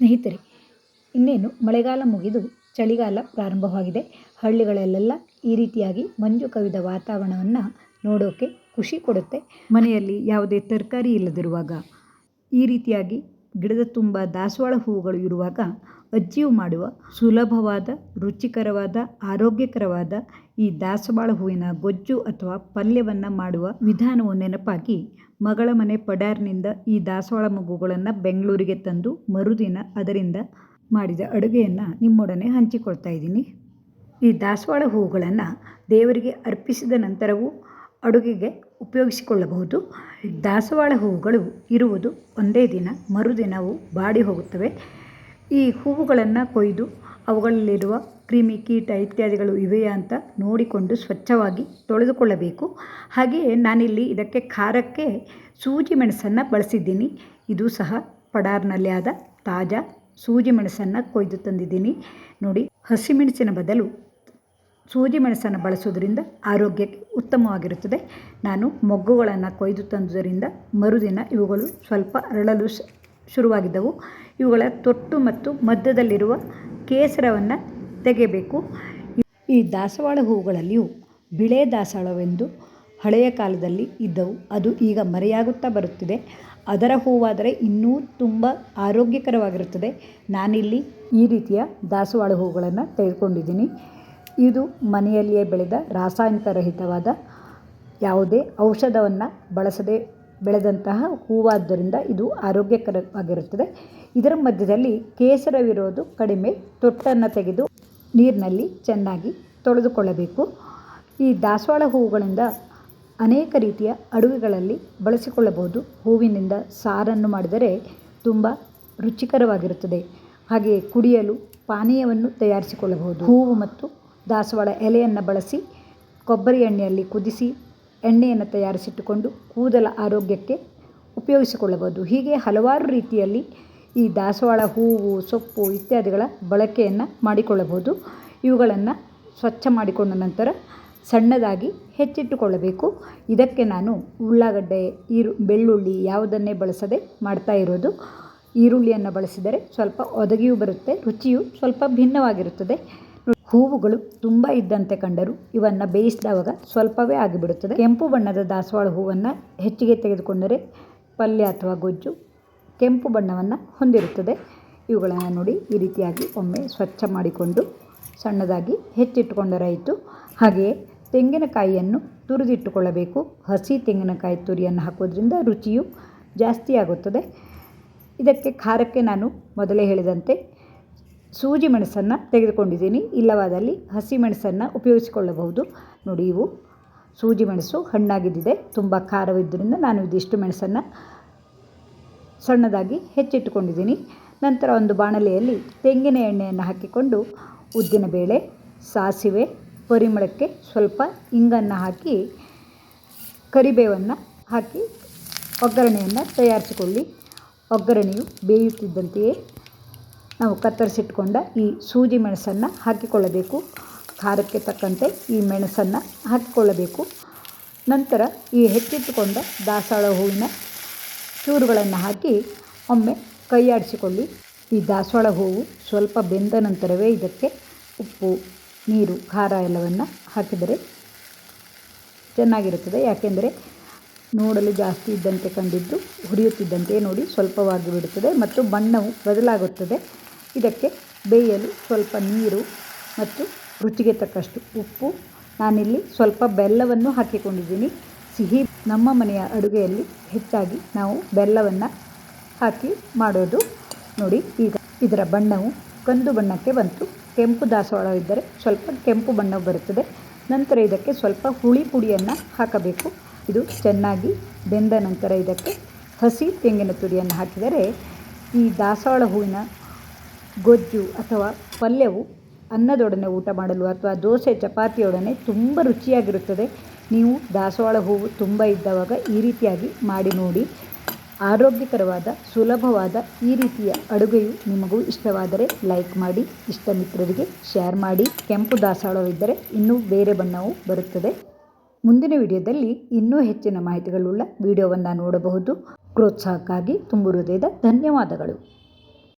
ಸ್ನೇಹಿತರೆ, ಇನ್ನೇನು? ಮಳೆಗಾಲ ಮುಗಿದು ಚಳಿಗಾಲ ಪ್ರಾರಂಭವಾಗಿದೆ. ಹಳ್ಳಿಗಳಲ್ಲೆಲ್ಲ ಈ ರೀತಿಯಾಗಿ ಮಂಜು ಕವಿದ ವಾತಾವರಣವನ್ನು ನೋಡೋಕ್ಕೆ ಖುಷಿ ಕೊಡುತ್ತೆ. ಮನೆಯಲ್ಲಿ ಯಾವುದೇ ತರಕಾರಿ ಇಲ್ಲದಿರುವಾಗ, ಈ ರೀತಿಯಾಗಿ ಗಿಡದ ತುಂಬ ದಾಸವಾಳ ಹೂವುಗಳು ಇರುವಾಗ ಅಜ್ಜಿಯು ಮಾಡುವ ಸುಲಭವಾದ, ರುಚಿಕರವಾದ, ಆರೋಗ್ಯಕರವಾದ ಈ ದಾಸವಾಳ ಹೂವಿನ ಗೊಜ್ಜು ಅಥವಾ ಪಲ್ಯವನ್ನು ಮಾಡುವ ವಿಧಾನವು ನೆನಪಾಗಿ ಮಗಳ ಮನೆ ಪಡಾರ್ನಿಂದ ಈ ದಾಸವಾಳ ಮಗುಗಳನ್ನು ಬೆಂಗಳೂರಿಗೆ ತಂದು ಮರುದಿನ ಅದರಿಂದ ಮಾಡಿದ ಅಡುಗೆಯನ್ನು ನಿಮ್ಮೊಡನೆ ಹಂಚಿಕೊಳ್ತಾ ಇದ್ದೀನಿ. ಈ ದಾಸವಾಳ ಹೂವುಗಳನ್ನು ದೇವರಿಗೆ ಅರ್ಪಿಸಿದ ನಂತರವೂ ಅಡುಗೆಗೆ ಉಪಯೋಗಿಸಿಕೊಳ್ಳಬಹುದು. ದಾಸವಾಳ ಹೂವುಗಳು ಇರುವುದು ಒಂದೇ ದಿನ, ಮರುದಿನವು ಬಾಡಿ ಹೋಗುತ್ತವೆ. ಈ ಹೂವುಗಳನ್ನು ಕೊಯ್ದು ಅವುಗಳಲ್ಲಿರುವ ಕ್ರಿಮಿ ಕೀಟ ಇತ್ಯಾದಿಗಳು ಇವೆಯಾ ಅಂತ ನೋಡಿಕೊಂಡು ಸ್ವಚ್ಛವಾಗಿ ತೊಳೆದುಕೊಳ್ಳಬೇಕು. ಹಾಗೆಯೇ ನಾನಿಲ್ಲಿ ಇದಕ್ಕೆ ಖಾರಕ್ಕೆ ಸೂಜಿ ಮೆಣಸನ್ನು ಬಳಸಿದ್ದೀನಿ. ಇದು ಸಹ ಪಡಾರ್ನಲ್ಲಿ ಆದ ತಾಜಾ ಸೂಜಿ ಮೆಣಸನ್ನು ಕೊಯ್ದು ತಂದಿದ್ದೀನಿ. ನೋಡಿ, ಹಸಿಮೆಣಸಿನ ಬದಲು ಸೂಜಿ ಮೆಣಸನ್ನು ಬಳಸೋದ್ರಿಂದ ಆರೋಗ್ಯಕ್ಕೆ ಉತ್ತಮವಾಗಿರುತ್ತದೆ. ನಾನು ಮೊಗ್ಗುಗಳನ್ನು ಕೊಯ್ದು ತಂದುದರಿಂದ ಮರುದಿನ ಇವುಗಳು ಸ್ವಲ್ಪ ಅರಳಲು ಶುರುವಾಗಿದ್ದವು. ಇವುಗಳ ತೊಟ್ಟು ಮತ್ತು ಮಧ್ಯದಲ್ಲಿರುವ ಕೇಸರವನ್ನು ತೆಗೆಯಬೇಕು. ಈ ದಾಸವಾಳ ಹೂವುಗಳಲ್ಲಿಯೂ ಬಿಳೆ ದಾಸವಾಳವೆಂದು ಹಳೆಯ ಕಾಲದಲ್ಲಿ ಇದ್ದವು. ಅದು ಈಗ ಮರೆಯಾಗುತ್ತಾ ಬರುತ್ತಿದೆ. ಅದರ ಹೂವಾದರೆ ಇನ್ನೂ ತುಂಬ ಆರೋಗ್ಯಕರವಾಗಿರುತ್ತದೆ. ನಾನಿಲ್ಲಿ ಈ ರೀತಿಯ ದಾಸವಾಳ ಹೂವುಗಳನ್ನು ತೆಗೆದುಕೊಂಡಿದ್ದೀನಿ. ಇದು ಮನೆಯಲ್ಲಿಯೇ ಬೆಳೆದ ರಾಸಾಯನಿಕ ರಹಿತವಾದ ಯಾವುದೇ ಔಷಧವನ್ನು ಬಳಸದೆ ಬೆಳೆದಂತಹ ಹೂವಾದ್ದರಿಂದ ಇದು ಆರೋಗ್ಯಕರವಾಗಿರುತ್ತದೆ. ಇದರ ಮಧ್ಯದಲ್ಲಿ ಕೇಸರವಿರೋದು ಕಡಿಮೆ, ತೊಟ್ಟನ್ನು ತೆಗೆದು ನೀರಿನಲ್ಲಿ ಚೆನ್ನಾಗಿ ತೊಳೆದುಕೊಳ್ಳಬೇಕು. ಈ ದಾಸವಾಳ ಹೂವುಗಳಿಂದ ಅನೇಕ ರೀತಿಯ ಅಡುಗೆಗಳಲ್ಲಿ ಬಳಸಿಕೊಳ್ಳಬಹುದು. ಹೂವಿನಿಂದ ಸಾರನ್ನು ಮಾಡಿದರೆ ತುಂಬ ರುಚಿಕರವಾಗಿರುತ್ತದೆ. ಹಾಗೆಯೇ ಕುಡಿಯಲು ಪಾನೀಯವನ್ನು ತಯಾರಿಸಿಕೊಳ್ಳಬಹುದು. ಹೂವು ಮತ್ತು ದಾಸವಾಳ ಎಲೆಯನ್ನು ಬಳಸಿ ಕೊಬ್ಬರಿ ಎಣ್ಣೆಯಲ್ಲಿ ಕುದಿಸಿ ಎಣ್ಣೆಯನ್ನು ತಯಾರಿಸಿಟ್ಟುಕೊಂಡು ಕೂದಲ ಆರೋಗ್ಯಕ್ಕೆ ಉಪಯೋಗಿಸಿಕೊಳ್ಳಬಹುದು. ಹೀಗೆ ಹಲವಾರು ರೀತಿಯಲ್ಲಿ ಈ ದಾಸವಾಳ ಹೂವು, ಸೊಪ್ಪು ಇತ್ಯಾದಿಗಳ ಬಳಕೆಯನ್ನು ಮಾಡಿಕೊಳ್ಳಬಹುದು. ಇವುಗಳನ್ನು ಸ್ವಚ್ಛ ಮಾಡಿಕೊಂಡ ನಂತರ ಸಣ್ಣದಾಗಿ ಹೆಚ್ಚಿಟ್ಟುಕೊಳ್ಳಬೇಕು. ಇದಕ್ಕೆ ನಾನು ಉಳ್ಳಾಗಡ್ಡೆ, ಈರು, ಬೆಳ್ಳುಳ್ಳಿ ಯಾವುದನ್ನೇ ಬಳಸದೆ ಮಾಡ್ತಾ ಇರೋದು. ಈರುಳ್ಳಿಯನ್ನು ಬಳಸಿದರೆ ಸ್ವಲ್ಪ ಒದಗಿಯೂ ಬರುತ್ತೆ, ರುಚಿಯು ಸ್ವಲ್ಪ ಭಿನ್ನವಾಗಿರುತ್ತದೆ. ಹೂವುಗಳು ತುಂಬ ಇದ್ದಂತೆ ಕಂಡರೂ ಇವನ್ನ ಬೇಯಿಸಿದಾಗ ಸ್ವಲ್ಪವೇ ಆಗಿಬಿಡುತ್ತದೆ. ಕೆಂಪು ಬಣ್ಣದ ದಾಸವಾಳ ಹೂವನ್ನು ಹೆಚ್ಚಿಗೆ ತೆಗೆದುಕೊಂಡರೆ ಪಲ್ಯ ಅಥವಾ ಗೊಜ್ಜು ಕೆಂಪು ಬಣ್ಣವನ್ನು ಹೊಂದಿರುತ್ತದೆ. ಇವುಗಳನ್ನು ನೋಡಿ ಈ ರೀತಿಯಾಗಿ ಒಮ್ಮೆ ಸ್ವಚ್ಛ ಮಾಡಿಕೊಂಡು ಸಣ್ಣದಾಗಿ ಹೆಚ್ಚಿಟ್ಟುಕೊಂಡರಾಯಿತು ಹಾಗೆಯೇ ತೆಂಗಿನಕಾಯಿಯನ್ನು ತುರಿದಿಟ್ಟುಕೊಳ್ಳಬೇಕು. ಹಸಿ ತೆಂಗಿನಕಾಯಿ ತುರಿಯನ್ನು ಹಾಕೋದ್ರಿಂದ ರುಚಿಯು ಜಾಸ್ತಿ ಆಗುತ್ತದೆ ಇದಕ್ಕೆ ಖಾರಕ್ಕೆ ನಾನು ಮೊದಲೇ ಹೇಳಿದಂತೆ ಸೂಜಿ ಮೆಣಸನ್ನು ತೆಗೆದುಕೊಂಡಿದ್ದೀನಿ. ಇಲ್ಲವಾದಲ್ಲಿ ಹಸಿ ಮೆಣಸನ್ನು ಉಪಯೋಗಿಸಿಕೊಳ್ಳಬಹುದು. ನೋಡಿ ಇವು ಸೂಜಿ ಮೆಣಸು ಹಣ್ಣಾಗಿದ್ದಿದೆ. ತುಂಬ ಖಾರವಿದ್ದರಿಂದ ನಾನು ಇದಿಷ್ಟು ಮೆಣಸನ್ನು ಸಣ್ಣದಾಗಿ ಹೆಚ್ಚಿಟ್ಟುಕೊಂಡಿದ್ದೀನಿ. ನಂತರ ಒಂದು ಬಾಣಲೆಯಲ್ಲಿ ತೆಂಗಿನ ಎಣ್ಣೆಯನ್ನು ಹಾಕಿಕೊಂಡು ಉದ್ದಿನಬೇಳೆ, ಸಾಸಿವೆ, ಪರಿಮಳಕ್ಕೆ ಸ್ವಲ್ಪ ಇಂಗನ್ನು ಹಾಕಿ, ಕರಿಬೇವನ್ನು ಹಾಕಿ, ಒಗ್ಗರಣೆಯನ್ನು ತಯಾರಿಸಿಕೊಳ್ಳಿ. ಒಗ್ಗರಣೆಯು ಬೇಯುತ್ತಿದ್ದಂತೆಯೇ ನಾವು ಕತ್ತರಿಸಿಟ್ಕೊಂಡ ಈ ಸೂಜಿ ಮೆಣಸನ್ನು ಹಾಕಿಕೊಳ್ಳಬೇಕು. ಖಾರಕ್ಕೆ ತಕ್ಕಂತೆ ಈ ಮೆಣಸನ್ನು ಹಾಕಿಕೊಳ್ಳಬೇಕು. ನಂತರ ಈ ಹೆಚ್ಚಿಟ್ಟುಕೊಂಡ ದಾಸವಾಳ ಹೂವಿನ ಚೂರುಗಳನ್ನು ಹಾಕಿ ಒಮ್ಮೆ ಕೈಯಾಡಿಸಿಕೊಳ್ಳಿ. ಈ ದಾಸವಾಳ ಹೂವು ಸ್ವಲ್ಪ ಬೆಂದ ನಂತರವೇ ಇದಕ್ಕೆ ಉಪ್ಪು, ನೀರು, ಖಾರ ಎಲ್ಲವನ್ನು ಹಾಕಿದರೆ ಚೆನ್ನಾಗಿರುತ್ತದೆ. ಯಾಕೆಂದರೆ ನೋಡಲು ಜಾಸ್ತಿ ಇದ್ದಂತೆ ಕಂಡಿದ್ದು, ಹುರಿಯುತ್ತಿದ್ದಂತೆ ನೋಡಿ ಸ್ವಲ್ಪವಾಗಿ ಬಿಡುತ್ತದೆ ಮತ್ತು ಬಣ್ಣವು ಬದಲಾಗುತ್ತದೆ. ಇದಕ್ಕೆ ಬೇಯಲು ಸ್ವಲ್ಪ ನೀರು ಮತ್ತು ರುಚಿಗೆ ತಕ್ಕಷ್ಟು ಉಪ್ಪು. ನಾನಿಲ್ಲಿ ಸ್ವಲ್ಪ ಬೆಲ್ಲವನ್ನು ಹಾಕಿಕೊಂಡಿದ್ದೀನಿ. ಸಿಹಿ ನಮ್ಮ ಮನೆಯ ಅಡುಗೆಯಲ್ಲಿ ಹೆಚ್ಚಾಗಿ ನಾವು ಬೆಲ್ಲವನ್ನು ಹಾಕಿ ಮಾಡೋದು. ನೋಡಿ, ಈಗ ಇದರ ಬಣ್ಣವು ಕಂದು ಬಣ್ಣಕ್ಕೆ ಬಂತು. ಕೆಂಪು ದಾಸವಾಳ ಇದ್ದರೆ ಸ್ವಲ್ಪ ಕೆಂಪು ಬಣ್ಣ ಬರುತ್ತದೆ. ನಂತರ ಇದಕ್ಕೆ ಸ್ವಲ್ಪ ಹುಳಿ ಪುಡಿಯನ್ನು ಹಾಕಬೇಕು. ಇದು ಚೆನ್ನಾಗಿ ಬೆಂದ ನಂತರ ಇದಕ್ಕೆ ಹಸಿ ತೆಂಗಿನ ತುರಿಯನ್ನು ಹಾಕಿದರೆ ಈ ದಾಸವಾಳ ಹೂವಿನ ಗೊಜ್ಜು ಅಥವಾ ಪಲ್ಯವು ಅನ್ನದೊಡನೆ ಊಟ ಮಾಡಲು ಅಥವಾ ದೋಸೆ, ಚಪಾತಿಯೊಡನೆ ತುಂಬ ರುಚಿಯಾಗಿರುತ್ತದೆ. ನೀವು ದಾಸವಾಳ ಹೂವು ತುಂಬ ಇದ್ದವಾಗ ಈ ರೀತಿಯಾಗಿ ಮಾಡಿ ನೋಡಿ. ಆರೋಗ್ಯಕರವಾದ, ಸುಲಭವಾದ ಈ ರೀತಿಯ ಅಡುಗೆಯು ನಿಮಗೂ ಇಷ್ಟವಾದರೆ ಲೈಕ್ ಮಾಡಿ ಇಷ್ಟ ಮಿತ್ರರಿಗೆ ಶೇರ್ ಮಾಡಿ. ಕೆಂಪು ದಾಸವಾಳವಿದ್ದರೆ ಇನ್ನೂ ಬೇರೆ ಬಣ್ಣವು ಬರುತ್ತದೆ. ಮುಂದಿನ ವಿಡಿಯೋದಲ್ಲಿ ಇನ್ನೂ ಹೆಚ್ಚಿನ ಮಾಹಿತಿಗಳುಳ್ಳ ವಿಡಿಯೋವನ್ನು ನೋಡಬಹುದು. ಪ್ರೋತ್ಸಾಹಕ್ಕಾಗಿ ತುಂಬು ಹೃದಯದ ಧನ್ಯವಾದಗಳು.